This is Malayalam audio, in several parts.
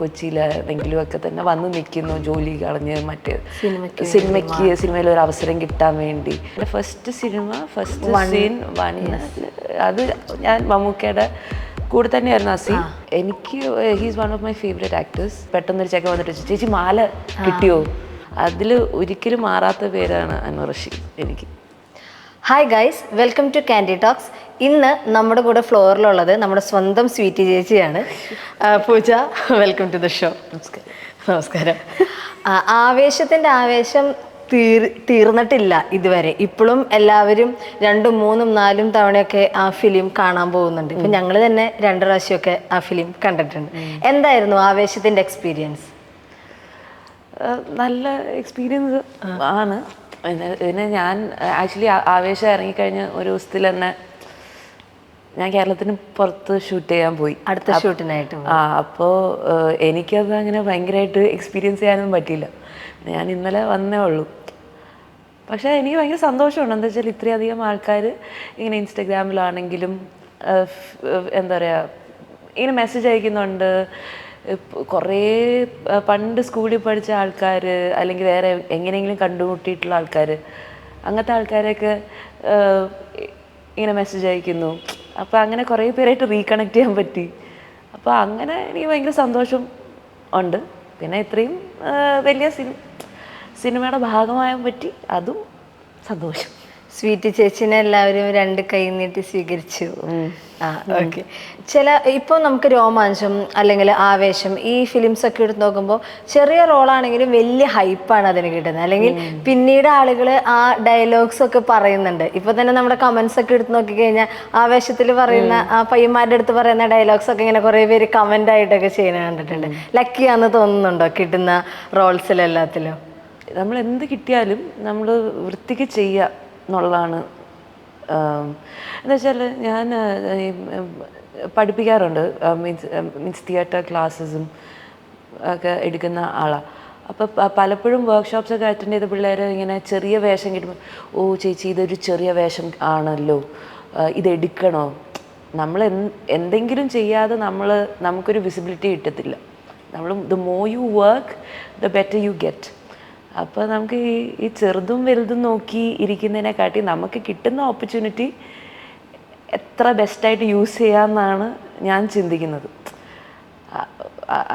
കൊച്ചിയിലെങ്കിലും ഒക്കെ തന്നെ വന്ന് നിൽക്കുന്നു ജോലി കളഞ്ഞ് മറ്റേ സിനിമയ്ക്ക് സിനിമയിൽ ഒരു അവസരം കിട്ടാൻ വേണ്ടി. First cinema first scene one അത് ഞാൻ മമ്മൂക്കയുടെ കൂടെ തന്നെയായിരുന്നു ആ സീൻ എനിക്ക് he's one of my favourite actors പെട്ടെന്നൊരു ചേക്ക വന്നിട്ട് ചേച്ചി മാല കിട്ടിയോ? അതിൽ ഒരിക്കലും മാറാത്ത പേരാണ് അനുറഷി റഷീദ് എനിക്ക്. Hi guys welcome to candy talks ഇന്ന് നമ്മുടെ കൂടെ ഫ്ലോറിലുള്ളത് നമ്മുടെ സ്വന്തം സ്വീറ്റ് ചേച്ചിയാണ്. Pooja welcome to the show നമസ്കാരം. നമസ്കാരം. ആവേശത്തിന്റെ ആവേശം തീർ തീർന്നിട്ടില്ല ഇതുവരെ. ഇപ്പോഴും എല്ലാവരും രണ്ടും മൂന്നും നാലും തവണയൊക്കെ ആ ഫിലിം കാണാൻ പോകുന്നുണ്ട്. ഇപ്പം ഞങ്ങൾ തന്നെ രണ്ട് പ്രാവശ്യമൊക്കെ ആ ഫിലിം കണ്ടിട്ടുണ്ട്. എന്തായിരുന്നു ആവേശത്തിന്റെ എക്സ്പീരിയൻസ് നല്ല എക്സ്പീരിയൻസ് ആണ്. പിന്നെ ഞാൻ ആക്ച്വലി ആവേശം ഇറങ്ങിക്കഴിഞ്ഞ ഒരു ദിവസത്തിൽ തന്നെ ഞാൻ കേരളത്തിന് പുറത്ത് ഷൂട്ട് ചെയ്യാൻ പോയി. അടുത്ത ഷൂട്ടിനായിട്ട് ആ അപ്പോൾ എനിക്കത് അങ്ങനെ ഭയങ്കരമായിട്ട് എക്സ്പീരിയൻസ് ചെയ്യാനൊന്നും പറ്റിയില്ല. ഞാൻ ഇന്നലെ വന്നേ ഉള്ളൂ. പക്ഷേ എനിക്ക് ഭയങ്കര സന്തോഷമുണ്ട് എന്താ വെച്ചാൽ ഇത്രയധികം ആൾക്കാർ ഇങ്ങനെ ഇൻസ്റ്റഗ്രാമിലാണെങ്കിലും എന്താ പറയുക ഇങ്ങനെ മെസ്സേജ് അയക്കുന്നുണ്ട്. കുറേ പണ്ട് സ്കൂളിൽ പഠിച്ച ആൾക്കാർ അല്ലെങ്കിൽ വേറെ എങ്ങനെയെങ്കിലും കണ്ടുമുട്ടിയിട്ടുള്ള ആൾക്കാർ അങ്ങനത്തെ ആൾക്കാരെയൊക്കെ ഇങ്ങനെ മെസ്സേജ് അയക്കുന്നു. അപ്പോൾ അങ്ങനെ കുറേ പേരായിട്ട് റീകണക്ട് ചെയ്യാൻ പറ്റി. അപ്പോൾ അങ്ങനെ എനിക്ക് ഭയങ്കര സന്തോഷം ഉണ്ട്. പിന്നെ ഇത്രയും വലിയ സിനി സിനിമയുടെ ഭാഗമായാൻ പറ്റി. അതും സന്തോഷം. സ്വീറ്റ് ചേച്ചിനെ എല്ലാവരും രണ്ട് കൈ നീട്ടി സ്വീകരിച്ചു. ആ ഓക്കെ. ചില ഇപ്പോൾ നമുക്ക് രോമാഞ്ചം അല്ലെങ്കിൽ ആവേശം ഈ ഫിലിംസ് ഒക്കെ എടുത്ത് നോക്കുമ്പോൾ ചെറിയ റോളാണെങ്കിലും വലിയ ഹൈപ്പാണ് അതിന് കിട്ടുന്നത്. അല്ലെങ്കിൽ പിന്നീട് ആളുകൾ ആ ഡയലോഗ്സ് ഒക്കെ പറയുന്നുണ്ട്. ഇപ്പൊ തന്നെ നമ്മുടെ കമന്റ്സ് ഒക്കെ എടുത്ത് നോക്കിക്കഴിഞ്ഞാൽ ആവേശത്തിൽ പറയുന്ന ആ പയ്യന്മാരുടെ അടുത്ത് പറയുന്ന ഡയലോഗ്സ് ഒക്കെ ഇങ്ങനെ കുറേ പേര് കമന്റ് ആയിട്ടൊക്കെ ചെയ്യുന്നത് കണ്ടിട്ടുണ്ട്. ലക്കിയാന്ന് തോന്നുന്നുണ്ടോ കിട്ടുന്ന റോൾസിലെല്ലാത്തിലും നമ്മൾ എന്ത് കിട്ടിയാലും നമ്മൾ വൃത്തിക്ക് ചെയ്യുക എന്നുള്ളതാണ് എന്നുവെച്ചാൽ ഞാൻ പഠിപ്പിക്കാറുണ്ട് മീൻസ് മീൻസ് തിയേറ്റർ ക്ലാസ്സസും ഒക്കെ എടുക്കുന്ന ആളാണ് അപ്പോൾ പലപ്പോഴും വർക്ക്ഷോപ്സ് ഒക്കെ അറ്റൻഡ് ചെയ്ത പിള്ളേർ ഇങ്ങനെ ചെറിയ വേഷം കിട്ടുമ്പോൾ ഓ ചേച്ചി ഇതൊരു ചെറിയ വേഷം ആണല്ലോ ഇതെടുക്കണോ നമ്മൾ എന്തെങ്കിലും ചെയ്യാതെ നമ്മൾ നമുക്കൊരു വിസിബിലിറ്റി കിട്ടത്തില്ല. നമ്മൾ the more you work the better you get അപ്പോൾ നമുക്ക് ഈ ഈ ചെറുതും വലുതും നോക്കി ഇരിക്കുന്നതിനെക്കാട്ടി നമുക്ക് കിട്ടുന്ന ഓപ്പർച്യൂണിറ്റി എത്ര ബെസ്റ്റായിട്ട് യൂസ് ചെയ്യാമെന്നാണ് ഞാൻ ചിന്തിക്കുന്നത്.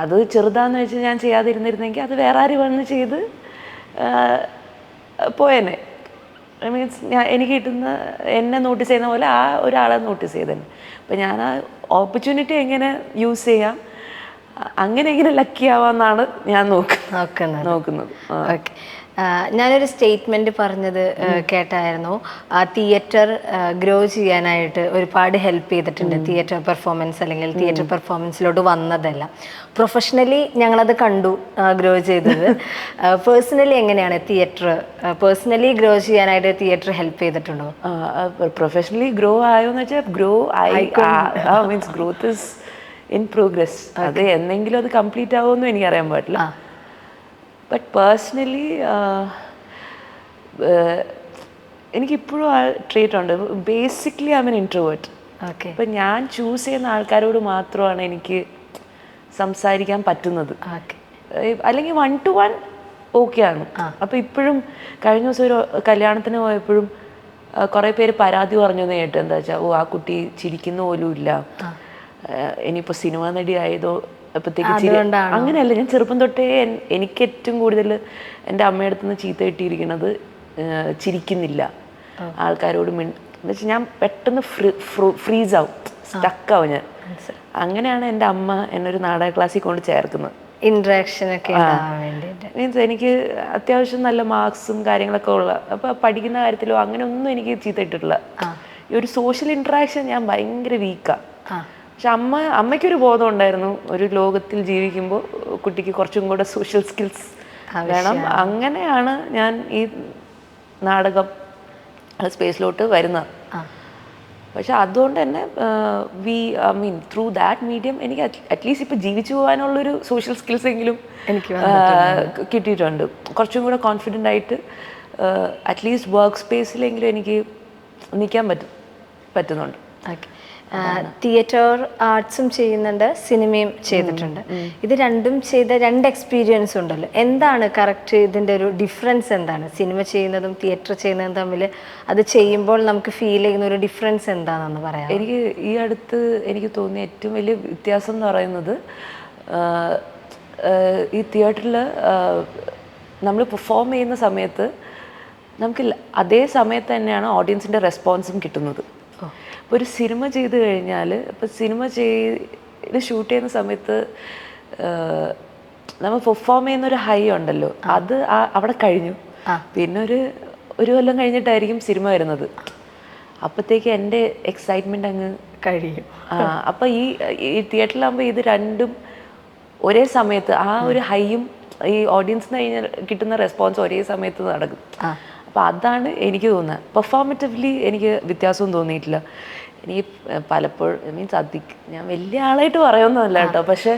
അത് ചെറുതാന്ന് വെച്ച് ഞാൻ ചെയ്യാതിരുന്നിരുന്നെങ്കിൽ അത് വേറെ ആര് വന്ന് ചെയ്ത് പോയേനെ. ഐ മീൻസ് ഞാൻ എനിക്ക് കിട്ടുന്ന എന്നെ നോട്ടീസ് ചെയ്യുന്ന പോലെ ആ ഒരാളെ നോട്ടീസ് ചെയ്തേനെ. അപ്പം ഞാൻ ആ ഓപ്പർച്യൂണിറ്റി എങ്ങനെ യൂസ് ചെയ്യാം? അങ്ങനെ എങ്ങനെ ലക്കി ആവാന്നാണ് ഞാൻ നോക്കുന്നത്. നോക്കുന്നത്. ഓക്കെ ഞാനൊരു സ്റ്റേറ്റ്മെന്റ് പറഞ്ഞത് കേട്ടായിരുന്നു. ആ തിയേറ്റർ ഗ്രോ ചെയ്യാനായിട്ട് ഒരുപാട് ഹെൽപ്പ് ചെയ്തിട്ടുണ്ട് തിയേറ്റർ പെർഫോമൻസ് അല്ലെങ്കിൽ തിയേറ്റർ പെർഫോമൻസിലോട്ട് വന്നതല്ല. പ്രൊഫഷണലി ഞങ്ങളത് കണ്ടു ഗ്രോ ചെയ്തത്. പേഴ്സണലി എങ്ങനെയാണ് തിയേറ്റർ പേഴ്സണലി ഗ്രോ ചെയ്യാനായിട്ട് തിയേറ്റർ ഹെൽപ്പ് ചെയ്തിട്ടുണ്ടോ? പ്രൊഫഷണലി ഗ്രോ ആയോ എന്ന് വെച്ചാൽ ഗ്രോ ആയി means growth is in progress അത് എന്നെങ്കിലും അത് കംപ്ലീറ്റ് ആവുമെന്നും എനിക്കറിയാൻ പാടില്ല. ബട്ട് പേഴ്സണലി എനിക്കിപ്പോഴും ആ ട്രീറ്റ് ഉണ്ട്. Basically I mean introvert okay ഇപ്പം ഞാൻ ചൂസ് ചെയ്യുന്ന ആൾക്കാരോട് മാത്രമാണ് എനിക്ക് സംസാരിക്കാൻ പറ്റുന്നത്. അല്ലെങ്കിൽ വൺ ടു വൺ ആണ്. അപ്പോൾ ഇപ്പോഴും കഴിഞ്ഞ ദിവസം ഒരു കല്യാണത്തിന് പോയപ്പോഴും കുറേ പേര് പരാതി പറഞ്ഞു കേട്ടു. എന്താ വെച്ചാൽ ഓ ആ കുട്ടി ചിരിക്കുന്ന പോലും ഇല്ല. ഇനിയിപ്പോൾ സിനിമ നടി ആയതോ അപ്പോഴത്തേക്ക് അങ്ങനെയല്ല ഞാൻ ചെറുപ്പം തൊട്ടേ എനിക്ക് ഏറ്റവും കൂടുതൽ എന്റെ അമ്മയുടെ നിന്ന് ചീത്ത കിട്ടിയിരിക്കുന്നത് ചിരിക്കുന്നില്ല. ആൾക്കാരോട് മിൺ എന്ന് വെച്ചാൽ ഞാൻ പെട്ടെന്ന് ഫ്രീസ് ആവും. സ്റ്റക്കാവും ഞാൻ. അങ്ങനെയാണ് എന്റെ അമ്മ എന്നൊരു നാടക ക്ലാസ്സിൽ കൊണ്ട് ചേർക്കുന്നത്. ഇൻട്രാക്ഷൻ ഒക്കെ മീൻസ് എനിക്ക് അത്യാവശ്യം നല്ല മാർക്സും കാര്യങ്ങളൊക്കെ ഉള്ള അപ്പോൾ പഠിക്കുന്ന കാര്യത്തിലോ അങ്ങനെ ഒന്നും എനിക്ക് ചീത്ത ഇട്ടിട്ടില്ല. ഈ ഒരു സോഷ്യൽ ഇൻട്രാക്ഷൻ ഞാൻ ഭയങ്കര വീക്കാണ് പക്ഷെ അമ്മ അമ്മയ്ക്കൊരു ബോധം ഉണ്ടായിരുന്നു ഒരു ലോകത്തിൽ ജീവിക്കുമ്പോൾ കുട്ടിക്ക് കുറച്ചും കൂടെ സോഷ്യൽ സ്കിൽസ് വേണം. അങ്ങനെയാണ് ഞാൻ ഈ നാടകം സ്പേസിലോട്ട് വരുന്നത്. പക്ഷെ അതുകൊണ്ട് തന്നെ we I mean through that medium എനിക്ക് അറ്റ്ലീസ്റ്റ് ഇപ്പം ജീവിച്ചു പോകാനുള്ളൊരു സോഷ്യൽ സ്കിൽസ് എങ്കിലും എനിക്ക് കിട്ടിയിട്ടുണ്ട്. കുറച്ചും കൂടെ കോൺഫിഡന്റ് ആയിട്ട് അറ്റ്ലീസ്റ്റ് വർക്ക് സ്പേസിലെങ്കിലും എനിക്ക് നിൽക്കാൻ പറ്റും പറ്റുന്നുണ്ട്. ഓക്കെ. തിയേറ്റർ ആർട്സും ചെയ്യുന്നുണ്ട് സിനിമയും ചെയ്തിട്ടുണ്ട്. ഇത് രണ്ടും ചെയ്ത രണ്ട് എക്സ്പീരിയൻസ് ഉണ്ടല്ലോ. എന്താണ് കറക്റ്റ് ഇതിന്റെ ഒരു ഡിഫറൻസ് എന്താണ്? സിനിമ ചെയ്യുന്നതും തിയേറ്റർ ചെയ്യുന്നതും തമ്മിൽ അത് ചെയ്യുമ്പോൾ നമുക്ക് ഫീൽ ചെയ്യുന്ന ഒരു ഡിഫറൻസ് എന്താണെന്ന് പറയാം എനിക്ക് ഈ അടുത്ത് എനിക്ക് തോന്നിയ ഏറ്റവും വലിയ വ്യത്യാസം എന്ന് പറയുന്നത് ഈ തിയേറ്ററിൽ നമ്മൾ പെർഫോം ചെയ്യുന്ന സമയത്ത് നമുക്ക് അതേ സമയത്ത് തന്നെയാണ് ഓഡിയൻസിന്റെ റെസ്പോൺസും കിട്ടുന്നത്. ഇപ്പോൾ ഒരു സിനിമ ചെയ്ത് കഴിഞ്ഞാൽ ഇപ്പോൾ സിനിമ ചെയ്ത് ഷൂട്ട് ചെയ്യുന്ന സമയത്ത് നമ്മൾ പെർഫോം ചെയ്യുന്ന ഒരു ഹൈ ഉണ്ടല്ലോ അത് ആ- അവിടെ കഴിഞ്ഞു. പിന്നെ ഒരു ഒരു കൊല്ലം കഴിഞ്ഞിട്ടായിരിക്കും സിനിമ വരുന്നത്. അപ്പോഴത്തേക്ക് എന്റെ എക്സൈറ്റ്മെന്റ് അങ്ങ് കഴിയും. ആ, അപ്പൊ ഈ ഈ തിയേറ്ററിലാകുമ്പോൾ ഇത് രണ്ടും ഒരേ സമയത്ത് ആ ഒരു ഹൈയും ഈ ഓഡിയൻസിന് കഴിഞ്ഞ കിട്ടുന്ന റെസ്പോൺസ് ഒരേ സമയത്ത് നടക്കും. അപ്പൊ അതാണ് എനിക്ക് തോന്നുന്നത്. പെർഫോമറ്റീവ്ലി എനിക്ക് വ്യത്യാസവും തോന്നിയിട്ടില്ല. എനിക്ക് പലപ്പോഴും മീൻസ് അധിക ഞാൻ വലിയ ആളായിട്ട് പറയുന്നതല്ല കേട്ടോ. പക്ഷെ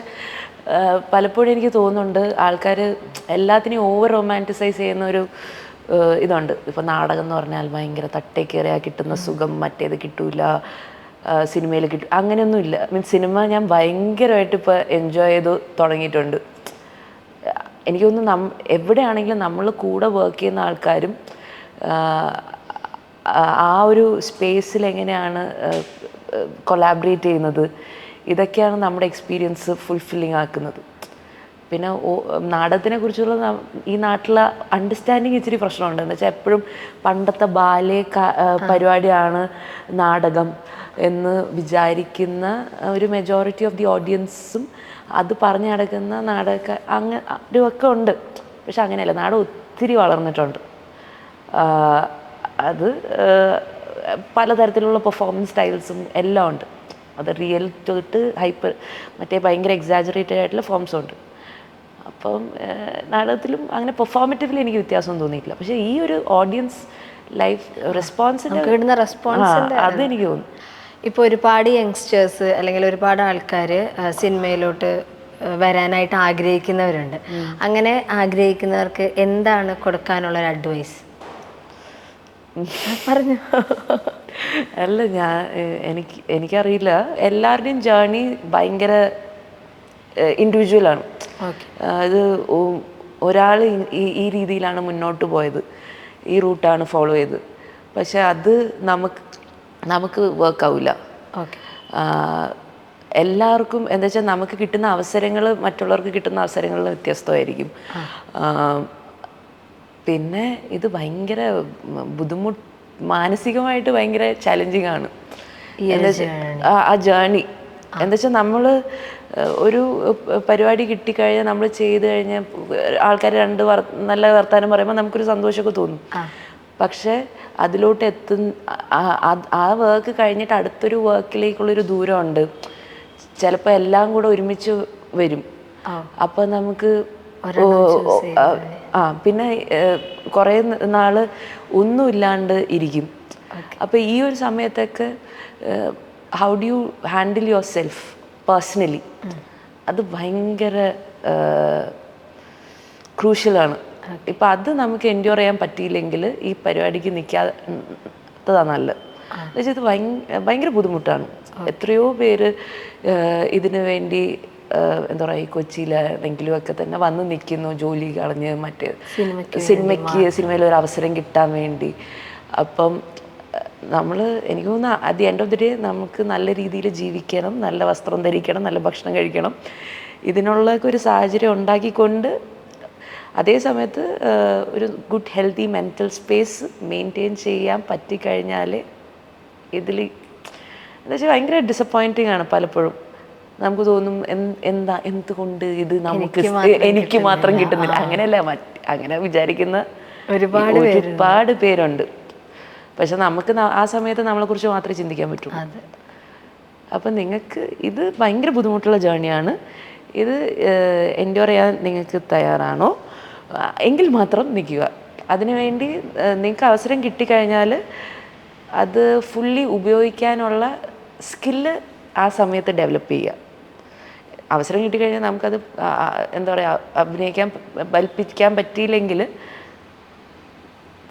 പലപ്പോഴും എനിക്ക് തോന്നുന്നുണ്ട് ആൾക്കാർ എല്ലാത്തിനെയും ഓവർ റൊമാന്റിസൈസ് ചെയ്യുന്ന ഒരു ഇതുണ്ട്. ഇപ്പോൾ നാടകം എന്ന് പറഞ്ഞാൽ ഭയങ്കര തട്ടേക്കേറിയാൽ കിട്ടുന്ന സുഖം മറ്റേത് കിട്ടൂല സിനിമയിൽ കിട്ടും അങ്ങനെയൊന്നും ഇല്ല. മീൻസ് സിനിമ ഞാൻ ഭയങ്കരമായിട്ട് ഇപ്പോൾ എൻജോയ് ചെയ്ത് തുടങ്ങിയിട്ടുണ്ട്. എനിക്ക് തോന്നുന്നു നം എവിടെയാണെങ്കിലും നമ്മൾ കൂടെ വർക്ക് ചെയ്യുന്ന ആൾക്കാരും ആ- ഒരു സ്പേസിൽ എങ്ങനെയാണ് കൊലാബറേറ്റ് ചെയ്യുന്നത്? ഇതൊക്കെയാണ് നമ്മുടെ എക്സ്പീരിയൻസ് ഫുൾഫില്ലിങ് ആക്കുന്നത്. പിന്നെ നാടകത്തിനെ കുറിച്ചുള്ള ഈ നാട്ടിലെ അണ്ടർസ്റ്റാൻഡിങ് ഇച്ചിരി പ്രശ്നമുണ്ട്. എന്ന് വെച്ചാൽ എപ്പോഴും പണ്ടത്തെ ബാലെ പരിപാടിയാണ് നാടകം എന്ന് വിചാരിക്കുന്ന ഒരു മെജോറിറ്റി ഓഫ് ദി ഓഡിയൻസും അത് പറഞ്ഞു നടക്കുന്ന നാടക അങ്ങനെ ഒക്കെ ഉണ്ട്. പക്ഷെ അങ്ങനെയല്ല. നാടകം ഒത്തിരി വളർന്നിട്ടുണ്ട്. അത് പലതരത്തിലുള്ള പെർഫോമൻസ് സ്റ്റൈൽസും എല്ലാം ഉണ്ട്. അത് റിയൽ തൊട്ട് ഹൈപ്പർ മറ്റേ ഭയങ്കര എക്സാജറേറ്റഡ് ആയിട്ടുള്ള ഫോംസും ഉണ്ട്. അപ്പം നാടകത്തിലും അങ്ങനെ പെർഫോമറ്റീവ്ലി എനിക്ക് വ്യത്യാസം തോന്നിയിട്ടില്ല. പക്ഷേ ഈ ഒരു ഓഡിയൻസ് ലൈഫ് റെസ്പോൺസ് കിട്ടുന്ന അത് എനിക്ക് തോന്നുന്നു. ഇപ്പോൾ ഒരുപാട് യങ്സ്റ്റേഴ്സ് അല്ലെങ്കിൽ ഒരുപാട് ആൾക്കാർ സിനിമയിലോട്ട് വരാനായിട്ട് ആഗ്രഹിക്കുന്നവരുണ്ട്. അങ്ങനെ ആഗ്രഹിക്കുന്നവർക്ക് എന്താണ് കൊടുക്കാനുള്ള ഒരു അഡ്വൈസ് പറഞ്ഞു. അല്ല ഞാൻ എനിക്ക് എനിക്കറിയില്ല. എല്ലാവരുടെയും ജേർണി ഭയങ്കര ഇൻഡിവിജ്വലാണ് അത് ഒരാൾ ഈ രീതിയിലാണ് മുന്നോട്ട് പോയത്. ഈ റൂട്ടാണ് ഫോളോ ചെയ്ത്. പക്ഷെ അത് നമുക്ക് നമുക്ക് വർക്ക് ആവില്ല ഓക്കെ എല്ലാവർക്കും എന്താ വെച്ചാൽ നമുക്ക് കിട്ടുന്ന അവസരങ്ങൾ മറ്റുള്ളവർക്ക് കിട്ടുന്ന അവസരങ്ങൾ വ്യത്യസ്തമായിരിക്കും. പിന്നെ ഇത് ഭയങ്കര ബുദ്ധിമുട്ട് മാനസികമായിട്ട് ഭയങ്കര ചലഞ്ചിങ് ആണ് ആ- ജേണി എന്താ വെച്ചാൽ നമ്മൾ ഒരു പരിപാടി കിട്ടിക്കഴിഞ്ഞാൽ നമ്മൾ ചെയ്ത് കഴിഞ്ഞാൽ ആൾക്കാർ രണ്ട് വർ നല്ല വർത്താനം പറയുമ്പോൾ നമുക്കൊരു സന്തോഷമൊക്കെ തോന്നും. പക്ഷേ അതിലോട്ട് എത്തുന്ന ആ- വർക്ക് കഴിഞ്ഞിട്ട് അടുത്തൊരു വർക്കിലേക്കുള്ളൊരു ദൂരമുണ്ട്. ചിലപ്പോൾ എല്ലാം കൂടെ ഒരുമിച്ച് വരും. അപ്പോൾ നമുക്ക് ആ, പിന്നെ കുറേ നാൾ ഒന്നുമില്ലാണ്ട് ഇരിക്കും. അപ്പോൾ ഈ ഒരു സമയത്തൊക്കെ how do you handle yourself personally അത് ഭയങ്കര ക്രൂഷ്യലാണ് ഇപ്പം അത് നമുക്ക് എൻജോയ് ചെയ്യാൻ പറ്റിയില്ലെങ്കിൽ ഈ പരിപാടിക്ക് നിൽക്കാത്തതാണ് നല്ലത്. എന്നുവെച്ചാൽ ഇത് ഭയങ്കര ബുദ്ധിമുട്ടാണ്. എത്രയോ പേര് ഇതിനു വേണ്ടി എന്താ പറയുക ഈ കൊച്ചിയിലെങ്കിലും ഒക്കെ തന്നെ വന്ന് നിൽക്കുന്നു ജോലി കളഞ്ഞ് മറ്റേ സിനിമയ്ക്ക് സിനിമയിൽ ഒരു അവസരം കിട്ടാൻ വേണ്ടി. അപ്പം നമ്മൾ എനിക്ക് തോന്നുന്നു at the end of the day നമുക്ക് നല്ല രീതിയിൽ ജീവിക്കണം നല്ല വസ്ത്രം ധരിക്കണം നല്ല ഭക്ഷണം കഴിക്കണം. ഇതിനുള്ള ഒരു സാഹചര്യം ഉണ്ടാക്കിക്കൊണ്ട് അതേ സമയത്ത് ഒരു good healthy mental space maintain ചെയ്യാൻ പറ്റിക്കഴിഞ്ഞാൽ ഇതിൽ എന്താ വെച്ചാൽ ഭയങ്കര ഡിസപ്പോയിന്റിങ് ആണ് പലപ്പോഴും. നമുക്ക് തോന്നും എന്ത് എന്താ എന്തുകൊണ്ട് ഇത് നമുക്ക് എനിക്ക് മാത്രം കിട്ടുന്നില്ല. അങ്ങനെയല്ല മറ്റ് അങ്ങനെ വിചാരിക്കുന്ന ഒരുപാട് ഒരുപാട് പേരുണ്ട്. പക്ഷെ നമുക്ക് ആ സമയത്ത് നമ്മളെ കുറിച്ച് മാത്രമേ ചിന്തിക്കാൻ പറ്റൂ. അപ്പം നിങ്ങൾക്ക് ഇത് ഭയങ്കര ബുദ്ധിമുട്ടുള്ള ജേണിയാണ്. ഇത് എന്റെ ചെയ്യാൻ നിങ്ങൾക്ക് തയ്യാറാണോ? എങ്കിൽ മാത്രം നിൽക്കുക. അതിനുവേണ്ടി നിങ്ങൾക്ക് അവസരം കിട്ടിക്കഴിഞ്ഞാൽ അത് ഫുള്ളി ഉപയോഗിക്കാനുള്ള സ്കില്ല് ആ സമയത്ത് ഡെവലപ്പ് ചെയ്യുക. അവസരം കിട്ടിക്കഴിഞ്ഞാൽ നമുക്കത് എന്താ പറയുക അഭിനയിക്കാൻ ബൽപ്പിക്കാൻ പറ്റിയില്ലെങ്കിൽ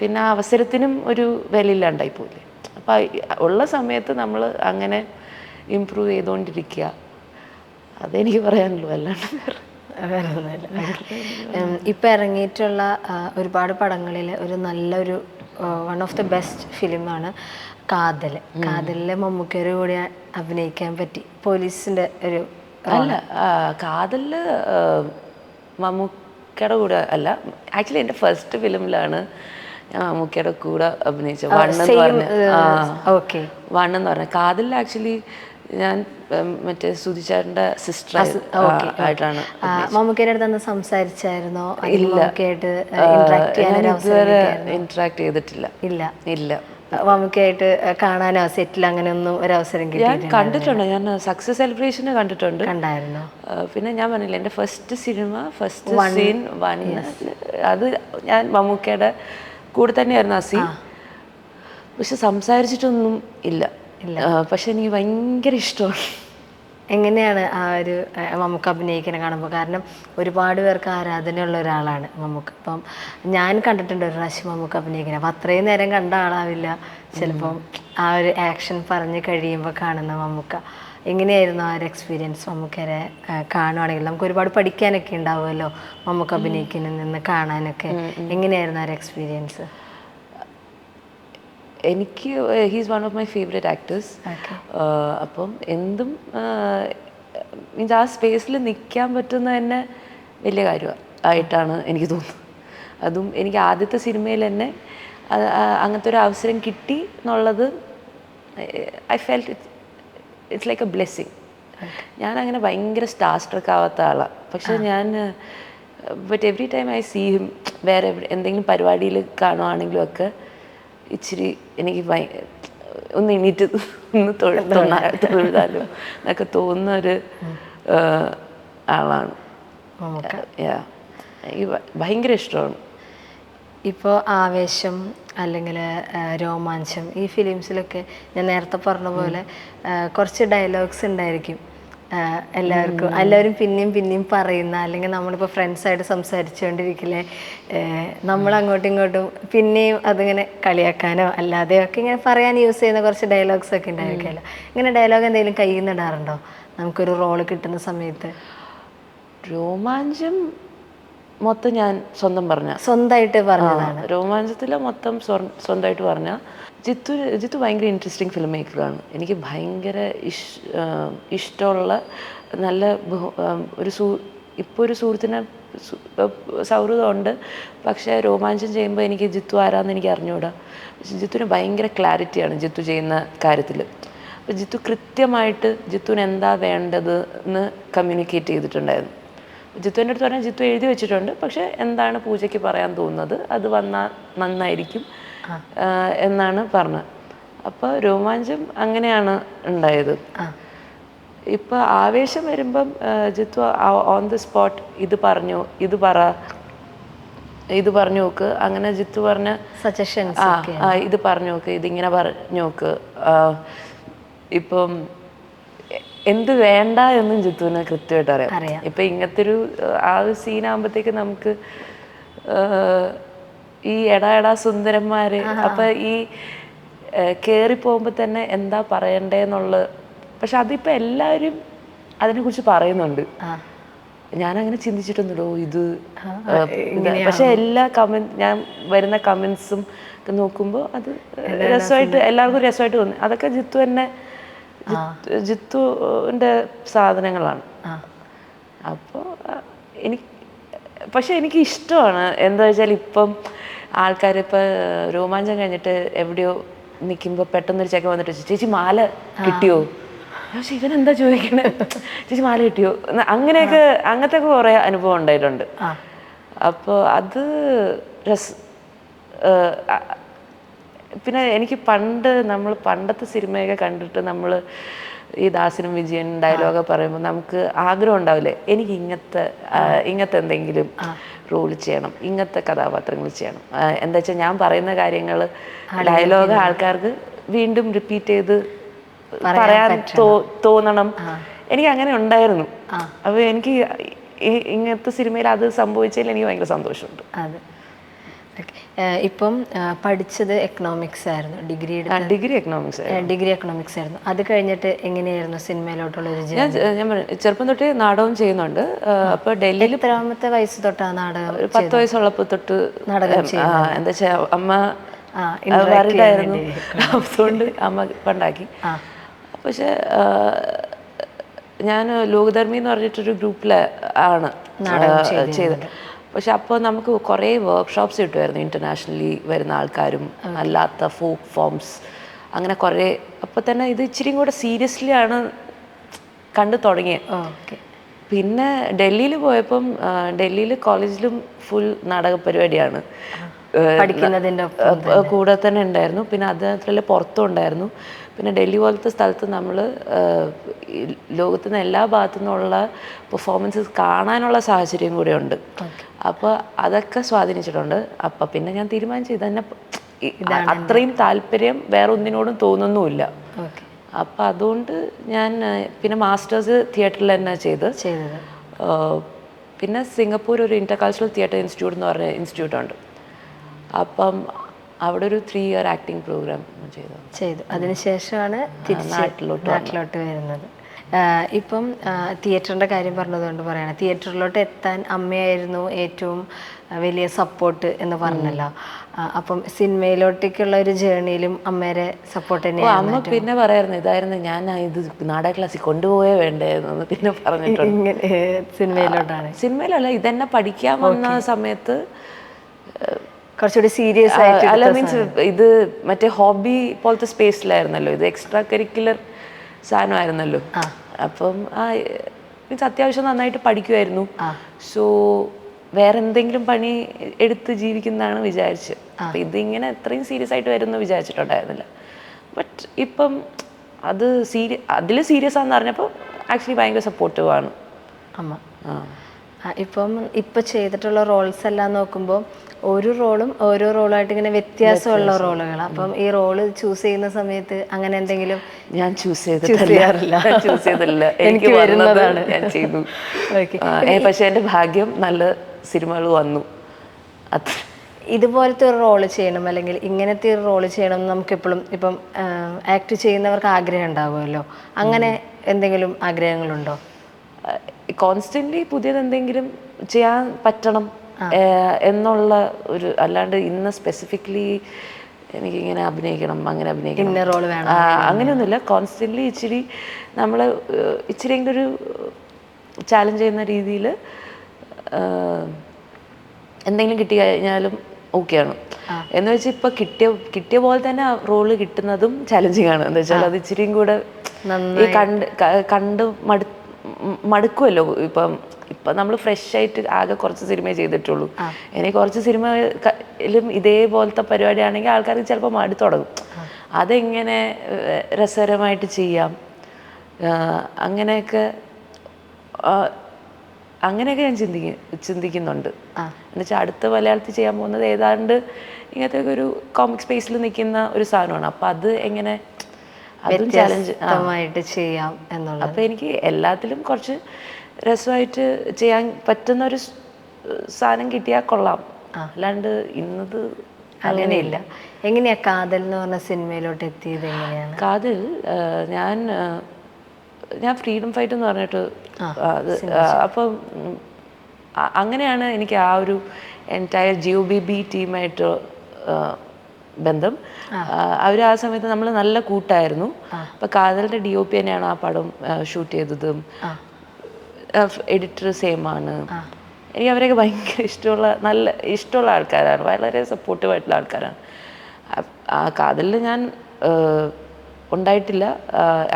പിന്നെ ആ അവസരത്തിനും ഒരു വിലയില്ലാണ്ടായി പോയില്ലേ അപ്പം ഉള്ള സമയത്ത് നമ്മൾ അങ്ങനെ ഇമ്പ്രൂവ് ചെയ്തുകൊണ്ടിരിക്കുക. അതെനിക്ക് പറയാനുള്ളൂ അല്ലാണ്ട് വേറെ വേറെ ഒന്നുമില്ല. ഉം, ഇറങ്ങിയിട്ടുള്ള ഒരുപാട് പടങ്ങളിൽ ഒരു നല്ലൊരു വൺ ഓഫ് ദി ബെസ്റ്റ് ഫിലിമാണ് കാതൽ കാതലിലെ മമ്മൂക്കയുടെ കൂടെ അഭിനയിക്കാൻ പറ്റി. പോലീസിന്റെ ഒരു അല്ല ആ, കാതലിൽ മമ്മൂക്കയുടെ കൂടെ അല്ല ആക്ച്വലി എന്റെ ഫസ്റ്റ് ഫിലിമിലാണ് ഞാൻ മമ്മൂക്കയുടെ കൂടെ അഭിനയിച്ചത്. വണ്ണെന്ന് പറഞ്ഞ വണ്ണെന്ന് പറഞ്ഞ കാതലിൽ ആക്ച്വലി ഞാൻ മറ്റേ സുധിചാരന്റെ സിസ്റ്റർ ആയിട്ടാണ് മമ്മൂക്കയുടെ അടുത്ത് അന്ന് സംസാരിച്ചായിരുന്നോ ഇല്ല. ഇന്ററാക്ട് ചെയ്തിട്ടില്ല. ഇല്ല. ഇല്ല. മമ്മൂക്കയായിട്ട് കാണാനോ സെറ്റിൽ അങ്ങനെ ഒന്നും ഒരു അവസരം ഞാൻ കണ്ടിട്ടുണ്ട് ഞാൻ സക്സസ് സെലിബ്രേഷന് കണ്ടിട്ടുണ്ട്. കണ്ടായിരുന്നു? പിന്നെ ഞാൻ പറഞ്ഞില്ല എന്റെ first cinema first scene one അത് ഞാൻ മമ്മൂക്കയുടെ കൂടെ തന്നെയായിരുന്നു ആ സീൻ പക്ഷെ സംസാരിച്ചിട്ടൊന്നും ഇല്ല. പക്ഷെ എനിക്ക് ഭയങ്കര ഇഷ്ടമാണ്. എങ്ങനെയാണ് ആ ഒരു മമ്മൂക്ക അഭിനയിക്കണ കാണുമ്പോൾ കാരണം ഒരുപാട് പേർക്ക് ആരാധനയുള്ള ഒരാളാണ് മമ്മൂക്ക. അപ്പം ഞാൻ കണ്ടിട്ടുണ്ട് ഒരു പ്രാവശ്യം മമ്മൂക്ക അഭിനയിക്കണം. അപ്പം അത്രയും നേരം കണ്ട ആളാവില്ല. ചിലപ്പം ആ ഒരു ആക്ഷൻ പറഞ്ഞ് കഴിയുമ്പോൾ കാണുന്ന മമ്മൂക്ക. എങ്ങനെയായിരുന്നു ആ ഒരു എക്സ്പീരിയൻസ് മമ്മൂക്കരെ കാണുവാണെങ്കിൽ? നമുക്ക് ഒരുപാട് പഠിക്കാനൊക്കെ ഉണ്ടാവുമല്ലോ മമ്മൂക്ക അഭിനയിക്കുന്ന നിന്ന് കാണാനൊക്കെ. എങ്ങനെയായിരുന്നു ആ ഒരു എക്സ്പീരിയൻസ് എനിക്ക് he's one of my favourite actors അപ്പം എന്തും മീൻസ് ആ സ്പേസിൽ നിൽക്കാൻ പറ്റുന്ന തന്നെ വലിയ കാര്യം ആയിട്ടാണ് എനിക്ക് തോന്നുന്നത്. അതും എനിക്ക് ആദ്യത്തെ സിനിമയിൽ തന്നെ അങ്ങനത്തെ ഒരു അവസരം കിട്ടി എന്നുള്ളത് I felt it it's like a blessing ഞാൻ അങ്ങനെ ഭയങ്കര സ്റ്റാർ സ്ട്രക്ക് ആവാത്ത ആളാണ് പക്ഷെ ഞാൻ but every time I see him വേറെ എന്തെങ്കിലും പരിപാടിയിൽ കാണുവാണെങ്കിലും ഒക്കെ ഇച്ചിരി എനിക്ക് ഭയ- ഒന്ന് എണീറ്റ് ഒന്ന് തൊഴുതാലോ എന്നൊക്കെ തോന്നുന്ന ഒരു ആളാണ്. എനിക്ക് ഭയങ്കര ഇഷ്ടമാണ്. ഇപ്പോൾ ആവേശം അല്ലെങ്കിൽ രോമാഞ്ചം ഈ ഫിലിംസിലൊക്കെ ഞാൻ നേരത്തെ പറഞ്ഞ പോലെ കുറച്ച് ഡയലോഗ്സ് ഉണ്ടായിരിക്കും. എല്ലാവർക്കും എല്ലാവരും പിന്നെയും പിന്നെയും പറയുന്ന അല്ലെങ്കിൽ നമ്മളിപ്പോൾ ഫ്രണ്ട്സായിട്ട് സംസാരിച്ചുകൊണ്ടിരിക്കില്ലേ? നമ്മൾ അങ്ങോട്ടും ഇങ്ങോട്ടും പിന്നെയും അതിങ്ങനെ കളിയാക്കാനോ അല്ലാതെയോ ഒക്കെ ഇങ്ങനെ പറയാൻ യൂസ് ചെയ്യുന്ന കുറച്ച് ഡയലോഗ്സ് ഒക്കെ ഉണ്ടായിരിക്കുമല്ലോ. ഇങ്ങനെ ഡയലോഗ് എന്തെങ്കിലും കയ്യിൽ നിന്നിടാറുണ്ടോ നമുക്കൊരു റോൾ കിട്ടുന്ന സമയത്ത്. രോമാഞ്ചം മൊത്തം ഞാൻ സ്വന്തം പറഞ്ഞ. സ്വന്തമായിട്ട് പറഞ്ഞതാണ്. രോമാഞ്ചത്തിൽ മൊത്തം സ്വ- സ്വന്തമായിട്ട് പറഞ്ഞ. ജിത്തു ജിത്തു ഭയങ്കര ഇൻട്രസ്റ്റിംഗ് ഫിലിം മേക്കറാണ് എനിക്ക് ഭയങ്കര ഇഷ് ഇഷ്ടമുള്ള നല്ല ഒരു സൂ ഇപ്പോൾ ഒരു സുഹൃത്തിനെ സൗഹൃദമുണ്ട്. പക്ഷേ രോമാഞ്ചം ചെയ്യുമ്പോൾ എനിക്ക് ജിത്തു ആരാന്ന് എനിക്ക് അറിഞ്ഞുകൂടാ ജിത്തുവിന് ഭയങ്കര ക്ലാരിറ്റിയാണ് ജിത്തു ചെയ്യുന്ന കാര്യത്തിൽ അപ്പോൾ ജിത്തു കൃത്യമായിട്ട് ജിത്തുവിന് എന്താ വേണ്ടത് എന്ന് കമ്മ്യൂണിക്കേറ്റ് ചെയ്തിട്ടുണ്ടായിരുന്നു. ജിത്തുവിന്റെ അടുത്ത് പറഞ്ഞാൽ ജിത്തു എഴുതി വെച്ചിട്ടുണ്ട്. പക്ഷെ എന്താണ് പൂജയ്ക്ക് പറയാൻ തോന്നുന്നത്? അത് വന്നാൽ നന്നായിരിക്കും എന്നാണ് പറഞ്ഞത്. അപ്പോൾ രോമാഞ്ചം അങ്ങനെയാണ് ഉണ്ടായത്. ഇപ്പോൾ ആവേശം വരുമ്പം ജിത്തു ഓൺ ദി സ്പോട്ട് ഇത് പറഞ്ഞു ഇത് പറ ഇത് പറഞ്ഞു നോക്ക്. അങ്ങനെ ജിത്തു പറഞ്ഞ സജഷൻസ് ആ ഇത് പറഞ്ഞു നോക്ക് ഇതിങ്ങനെ പറഞ്ഞു നോക്ക്. ഇപ്പം എന്ത് വേണ്ട എന്നും ജിത്തുവിന് കൃത്യമായിട്ട് അറിയാം. ഇപ്പൊ ഇങ്ങനത്തെ ഒരു ആ ഒരു സീനാകുമ്പോഴത്തേക്ക് നമുക്ക് ഈ എടാ എടാ സുന്ദരന്മാര് അപ്പൊ ഈ കേറി പോകുമ്പോൾ തന്നെ എന്താ പറയണ്ടേന്നുള്ള പക്ഷെ അതിപ്പോ എല്ലാവരും അതിനെക്കുറിച്ച് പറയുന്നുണ്ട്. ഞാൻ അങ്ങനെ ചിന്തിച്ചിട്ടൊന്നുമില്ലോ ഇത് പക്ഷെ എല്ലാ കമന്റ് ഞാൻ വരുന്ന കമന്റ്സും നോക്കുമ്പോ നോക്കുമ്പോൾ അത് രസമായിട്ട് എല്ലാവർക്കും രസമായിട്ട് തോന്നി. അതൊക്കെ ജിത്തു തന്നെ ജിത്തു- ജിത്തുവിന്റെ സാധനങ്ങളാണ്. അപ്പോൾ എനിക്ക് പക്ഷെ എനിക്ക് ഇഷ്ടമാണ്. എന്താ വെച്ചാൽ ഇപ്പം ആൾക്കാരിപ്പം രോമാഞ്ചം കഴിഞ്ഞിട്ട് എവിടെയോ നിൽക്കുമ്പോൾ പെട്ടെന്നൊരു ചെക്കൻ വന്നിട്ട് ചേച്ചി മാല കിട്ടിയോ? പക്ഷെ ഇവനെന്താ ചോദിക്കണേ? ചേച്ചി മാല കിട്ടിയോ? അങ്ങനെയൊക്കെ അങ്ങനത്തെ ഒക്കെ കുറേ അനുഭവം ഉണ്ടായിട്ടുണ്ട്. അപ്പോൾ അത് രസ് പിന്നെ എനിക്ക് പണ്ട് നമ്മൾ പണ്ടത്തെ സിനിമയൊക്കെ കണ്ടിട്ട് നമ്മൾ ഈ ദാസിനും വിജയൻ ഡയലോഗ് പറയുമ്പോൾ നമുക്ക് ആഗ്രഹം ഉണ്ടാവില്ലേ? എനിക്ക് ഇങ്ങനത്തെ ഇങ്ങനത്തെ എന്തെങ്കിലും റോൾ ചെയ്യണം ഇങ്ങനത്തെ കഥാപാത്രങ്ങൾ ചെയ്യണം. എന്താ വെച്ചാൽ ഞാൻ പറയുന്ന കാര്യങ്ങൾ ഡയലോഗ് ആൾക്കാർക്ക് വീണ്ടും റിപ്പീറ്റ് ചെയ്ത് പറയാൻ തോ- തോന്നണം. എനിക്ക് അങ്ങനെ ഉണ്ടായിരുന്നു. അപ്പോൾ എനിക്ക് ഇങ്ങനത്തെ സിനിമയിൽ അത് സംഭവിച്ചതിൽ എനിക്ക് ഭയങ്കര സന്തോഷമുണ്ട്. അതെ. ഇപ്പം പഠിച്ചത് എക്കണോമിക്സ് ആയിരുന്നു. Degree degree economics degree economics ആയിരുന്നു. അത് കഴിഞ്ഞിട്ട് എങ്ങനെയായിരുന്നു സിനിമയിലോട്ടുള്ള ഒരു ഞാൻ ഞാൻ ചെറുപ്പം തൊട്ടേ നാടകം ചെയ്യുന്നുണ്ട്. അപ്പോൾ ഡൽഹിയിൽ ഇത്രാമത്തെ വയസ്സ് തൊട്ടാ നാടകം ഒരു പത്ത് വയസ്സുള്ളപ്പോൾ തൊട്ട് നാടകം എന്താ വെച്ചാൽ അമ്മ അതുകൊണ്ട് അമ്മ പണ്ടാക്കി. പക്ഷെ ഞാൻ ലോകധർമ്മി എന്ന് പറഞ്ഞിട്ടൊരു ഗ്രൂപ്പിലാണ് ചെയ്തത്. പക്ഷെ അപ്പോൾ നമുക്ക് കുറേ വർക്ക്ഷോപ്സ് കിട്ടുമായിരുന്നു ഇന്റർനാഷണലി വരുന്ന ആൾക്കാരും അല്ലാത്ത ഫോക്ക് ഫോംസ് അങ്ങനെ കുറേ. അപ്പോൾ തന്നെ ഇത് ഇച്ചിരി കൂടെ സീരിയസ്ലി ആണ് കണ്ടു തുടങ്ങിയത്. ഓക്കെ പിന്നെ ഡൽഹിയിൽ പോയപ്പം ഡൽഹിയിൽ കോളേജിലും ഫുൾ നാടക പരിപാടിയാണ്. പഠിക്കുന്നതിന്റെ കൂടെ തന്നെ ഉണ്ടായിരുന്നു. പിന്നെ അത് മാത്രമല്ല പുറത്തും ഉണ്ടായിരുന്നു. പിന്നെ ഡൽഹി പോലത്തെ സ്ഥലത്ത് നമ്മൾ ലോകത്തിന്റെ എല്ലാ ഭാഗത്തു നിന്നുള്ള പെർഫോമൻസസ് കാണാനുള്ള സാഹചര്യം കൂടെ ഉണ്ട്. അപ്പോൾ അതൊക്കെ സ്വാധീനിച്ചിട്ടുണ്ട്. അപ്പം പിന്നെ ഞാൻ തീരുമാനിച്ചു ഇതന്നെ അത്രയും താല്പര്യം വേറെ ഒന്നിനോടും തോന്നുന്നുമില്ല അപ്പം അതുകൊണ്ട് ഞാൻ പിന്നെ മാസ്റ്റേഴ്സ് തിയേറ്ററിൽ തന്നെ ചെയ്ത്. പിന്നെ സിംഗപ്പൂർ ഒരു ഇന്റർ കൾച്ചറൽ തിയേറ്റർ ഇൻസ്റ്റിറ്റ്യൂട്ട് എന്ന് പറഞ്ഞ ഇൻസ്റ്റിറ്റ്യൂട്ടുണ്ട് അപ്പം അവിടെ ഒരു ത്രീ ഇയർ ആക്ടിങ് പ്രോഗ്രാം ചെയ്തു. ചെയ്തു അതിനുശേഷമാണ് നാട്ടിലോട്ട് നാട്ടിലോട്ട് വരുന്നത്. ഇപ്പം തിയേറ്ററിന്റെ കാര്യം പറഞ്ഞതുകൊണ്ട് പറയണം. തിയേറ്ററിലോട്ട് എത്താൻ അമ്മയായിരുന്നു ഏറ്റവും വലിയ സപ്പോർട്ട് എന്ന് പറഞ്ഞല്ലോ. അപ്പം സിനിമയിലോട്ടേക്കുള്ള ഒരു ജേണിയിലും അമ്മയുടെ സപ്പോർട്ട് തന്നെ തന്നെയാണ് അമ്മ പിന്നെ പറയായിരുന്നു ഇതായിരുന്നു ഞാൻ ഇത് നാടക ക്ലാസ്സിൽ കൊണ്ടുപോയേ വേണ്ടേന്ന് പിന്നെ പറഞ്ഞിട്ടുണ്ട്. സിനിമയിലോട്ടാണ്. സിനിമയിലല്ല ഇതെന്നെ പഠിക്കാൻ വന്ന സമയത്ത് കുറച്ചുകൂടി സീരിയസ് ആയിട്ട് അല്ല മീൻസ് ഇത് മറ്റേ ഹോബി പോലത്തെ സ്പേസിലായിരുന്നല്ലോ ഇത് എക്സ്ട്രാ കരിക്കുലർ സാധനമായിരുന്നല്ലോ അപ്പം ആ മീൻസ് അത്യാവശ്യം നന്നായിട്ട് പഠിക്കുമായിരുന്നു സോ വേറെ എന്തെങ്കിലും പണി എടുത്ത് ജീവിക്കുന്നതാണ് വിചാരിച്ചത് അപ്പം ഇതിങ്ങനെ എത്രയും സീരിയസ് ആയിട്ട് വരുമെന്ന് വിചാരിച്ചിട്ടുണ്ടായിരുന്നില്ല. ബട്ട് ഇപ്പം അത് സീരിയ അതിൽ സീരിയസ് ആണെന്ന് അറിഞ്ഞപ്പോൾ ആക്ച്വലി ഭയങ്കര സപ്പോർട്ടീവ് ആണ്. അമ്മ. ആ, ഇപ്പം ഇപ്പം ചെയ്തിട്ടുള്ള റോൾസ് എല്ലാം നോക്കുമ്പോൾ ഒരു റോളും ഓരോ റോളായിട്ട് ഇങ്ങനെ വ്യത്യാസമുള്ള റോളുകൾ അപ്പം ഈ റോൾ ചൂസ് ചെയ്യുന്ന സമയത്ത് അങ്ങനെ എന്തെങ്കിലും ഞാൻ ചൂസ്. ചെയ്തിട്ടില്ല ചൂസ് ചെയ്തിട്ടില്ല. എനിക്ക് വരുന്നതാണ്. ഞാൻ ചെയ്തു. പക്ഷെ എന്റെ ഭാഗ്യം നല്ല സിനിമകൾ വന്നു. ഇതുപോലത്തെ ഒരു റോൾ ചെയ്യണം അല്ലെങ്കിൽ ഇങ്ങനത്തെ ഒരു റോൾ ചെയ്യണം എന്ന് നമുക്ക് എപ്പോഴും ഇപ്പം ആക്ട് ചെയ്യുന്നവർക്ക് ആഗ്രഹം ഉണ്ടാവുമല്ലോ. അങ്ങനെ എന്തെങ്കിലും ആഗ്രഹങ്ങളുണ്ടോ? കോൺസ്റ്റന്റ്ലി പുതിയത് എന്തെങ്കിലും ചെയ്യാൻ പറ്റണം എന്നുള്ള ഒരു അല്ലാണ്ട് ഇന്ന് സ്പെസിഫിക്കലി എനിക്കിങ്ങനെ അഭിനയിക്കണം അങ്ങനെ അഭിനയിക്കണം. ഇന്ന റോൾ വേണം അങ്ങനെയൊന്നുമില്ല. കോൺസ്റ്റന്റ്ലി ഇച്ചിരി നമ്മൾ ഇച്ചിരിയെങ്കിലും ഒരു ചാലഞ്ച് ചെയ്യുന്ന രീതിയിൽ എന്തെങ്കിലും കിട്ടി കഴിഞ്ഞാലും ഓക്കെയാണ് എന്ന് വെച്ചാൽ ഇപ്പൊ കിട്ടിയ കിട്ടിയ പോലെ തന്നെ റോൾ കിട്ടുന്നതും ചാലഞ്ചിങ് ആണ്. എന്ന് വെച്ചാൽ അത് ഇച്ചിരിയും കൂടെ ഈ കണ്ട് കണ്ട് മടു മ- മടുക്കുമല്ലോ ഇപ്പം ഇപ്പം നമ്മൾ ഫ്രഷ് ആയിട്ട് ആകെ കുറച്ച് സിനിമ ചെയ്തിട്ടുള്ളൂ. ഇനി കുറച്ച് സിനിമയിലും ഇതേപോലത്തെ പരിപാടിയാണെങ്കിൽ ആൾക്കാർക്ക് ചിലപ്പോൾ മടുത്തു തുടങ്ങും. അതെങ്ങനെ രസകരമായിട്ട് ചെയ്യാം? അങ്ങനെയൊക്കെ അങ്ങനെയൊക്കെ ഞാൻ ചിന്തിക്കും ചിന്തിക്കുന്നുണ്ട്. എന്നുവെച്ചാൽ അടുത്ത മലയാളത്തിൽ ചെയ്യാൻ പോകുന്നത് ഏതാണ്ട് ഇങ്ങനത്തെ ഒരു കോമിക് സ്പേസിൽ നിൽക്കുന്ന ഒരു സാധനമാണ്. അപ്പം അത് എങ്ങനെ വ്യത്യസ്തമായിട്ട് ചെയ്യാം എന്നുള്ളത്. അപ്പോൾ എനിക്ക് എല്ലാത്തിലും കുറച്ച് രസമായിട്ട് ചെയ്യാൻ പറ്റുന്ന ഒരു സാധനം കിട്ടിയാൽ കൊള്ളാം. അല്ലാണ്ട് ഇന്നത് അങ്ങനെയില്ല. എങ്ങനെയാ കാതൽ എന്ന് പറഞ്ഞ സിനിമയിലോട്ട് എത്തിയത് എങ്ങനെയാണ്? കാതൽ ഞാൻ ഞാൻ ഫ്രീഡം ഫൈറ്റ് എന്ന് പറഞ്ഞിട്ട് അത് അപ്പം അങ്ങനെയാണ് എനിക്ക് ആ ഒരു എന്റയർ ജിഒ ബി ബി ടീമായിട്ട് ബന്ധം. അവർ ആ സമയത്ത് നമ്മൾ നല്ല കൂട്ടായിരുന്നു. അപ്പം കാതലിന്റെ ഡി ഒ പി തന്നെയാണ് ആ പടം ഷൂട്ട് ചെയ്തതും. എഡിറ്റർ സെയിം ആണ് എനിക്ക് അവരെയൊക്കെ ഭയങ്കര ഇഷ്ടമുള്ള നല്ല ഇഷ്ടമുള്ള ആൾക്കാരാണ്. വളരെ സപ്പോർട്ടീവ് ആയിട്ടുള്ള ആൾക്കാരാണ്. ആ കാതലിൽ ഞാൻ ഉണ്ടായിട്ടില്ല.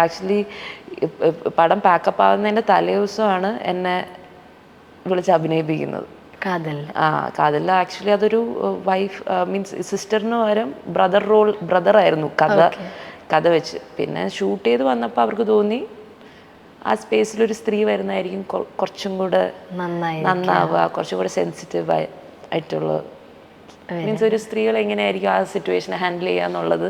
ആക്ച്വലി പടം പാക്കപ്പ് ആവുന്നതിന്റെ തലേ ദിവസമാണ് എന്നെ വിളിച്ച് അഭിനയിപ്പിക്കുന്നത്. കാതൽ. ആ കാതൽ ആക്ച്വലി അതൊരു വൈഫ് മീൻസ് സിസ്റ്ററിന് പകരം ബ്രദർ റോൾ ബ്രദർ ആയിരുന്നു കഥ. കഥ വെച്ച്. പിന്നെ ഷൂട്ട് ചെയ്ത് വന്നപ്പോൾ അവർക്ക് തോന്നി ആ സ്പേസിൽ ഒരു സ്ത്രീ വരുന്നതായിരിക്കും. കുറച്ചും കൂടെ നന്നാവുക കുറച്ചും കൂടെ സെൻസിറ്റീവ് ആയിട്ടുള്ള മീൻസ് ഒരു സ്ത്രീകൾ എങ്ങനെയായിരിക്കും ആ സിറ്റുവേഷൻ ഹാൻഡിൽ ചെയ്യുക എന്നുള്ളത്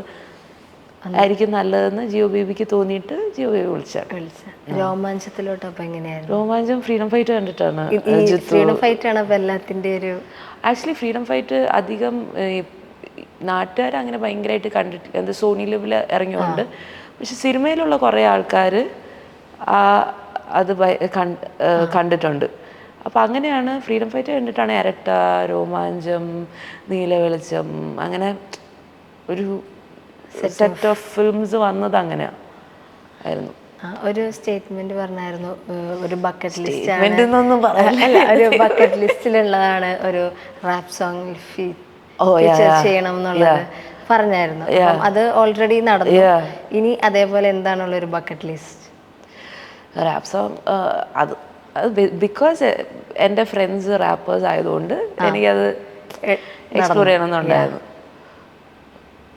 ആയിരിക്കും നല്ലതെന്ന് ജിയോ ബേബിക്ക് തോന്നിയിട്ട് ജിയോ ബേബി വിളിച്ചാണ് വിളിച്ച. രോമാഞ്ചത്തിലോട്ട് അപ്പൊ എങ്ങനെയായിരുന്നു? രോമാഞ്ചം ഫ്രീഡം ഫൈറ്റ് കണ്ടിട്ടാണ് ഫ്രീഡം ഫൈറ്റ് ആണ് അപ്പൊ എല്ലാത്തിന്റെ ഒരു ആക്ച്വലി ഫ്രീഡം ഫൈറ്റ് അധികം നാട്ടുകാർ അങ്ങനെ ഭയങ്കരമായിട്ട് കണ്ടിട്ട് എന്താ സോണി ലെവലിൽ ഇറങ്ങിയുണ്ട്. പക്ഷെ സിനിമയിലുള്ള കുറേ ആൾക്കാർ അത് കണ്ടിട്ടുണ്ട്. അപ്പം അങ്ങനെയാണ് ഫ്രീഡം ഫൈറ്റ് കണ്ടിട്ടാണ് ഇരട്ട രോമാഞ്ചം നീല വെളിച്ചം അങ്ങനെ ഒരു സെറ്റ് ഓഫ് ഫിലിംസ് വന്നത് അങ്ങനെയായിരുന്നു ഒരു സ്റ്റേറ്റ്മെന്റ് പറഞ്ഞായിരുന്നു ഒരു ബക്കറ്റ് ലിസ്റ്റ്. അല്ല ഒരു ബക്കറ്റ് ലിസ്റ്റിലുള്ളതാണ് ഒരു റാപ്പ് സോങ് ചെയ്യണം എന്നുള്ളത് പറഞ്ഞായിരുന്നു. അത് ഓൾറെഡി നടന്നു. ഇനി അതേപോലെ എന്താണുള്ള ഒരു ബക്കറ്റ് ലിസ്റ്റ് റാപ്പ് സോങ് അത് അത് ബിക്കോസ് എന്റെ ഫ്രണ്ട്സ് റാപ്പേഴ്സ് ആയതുകൊണ്ട് എനിക്കത് എക്സ്പ്ലോർ ചെയ്യണമെന്നുണ്ടായിരുന്നു.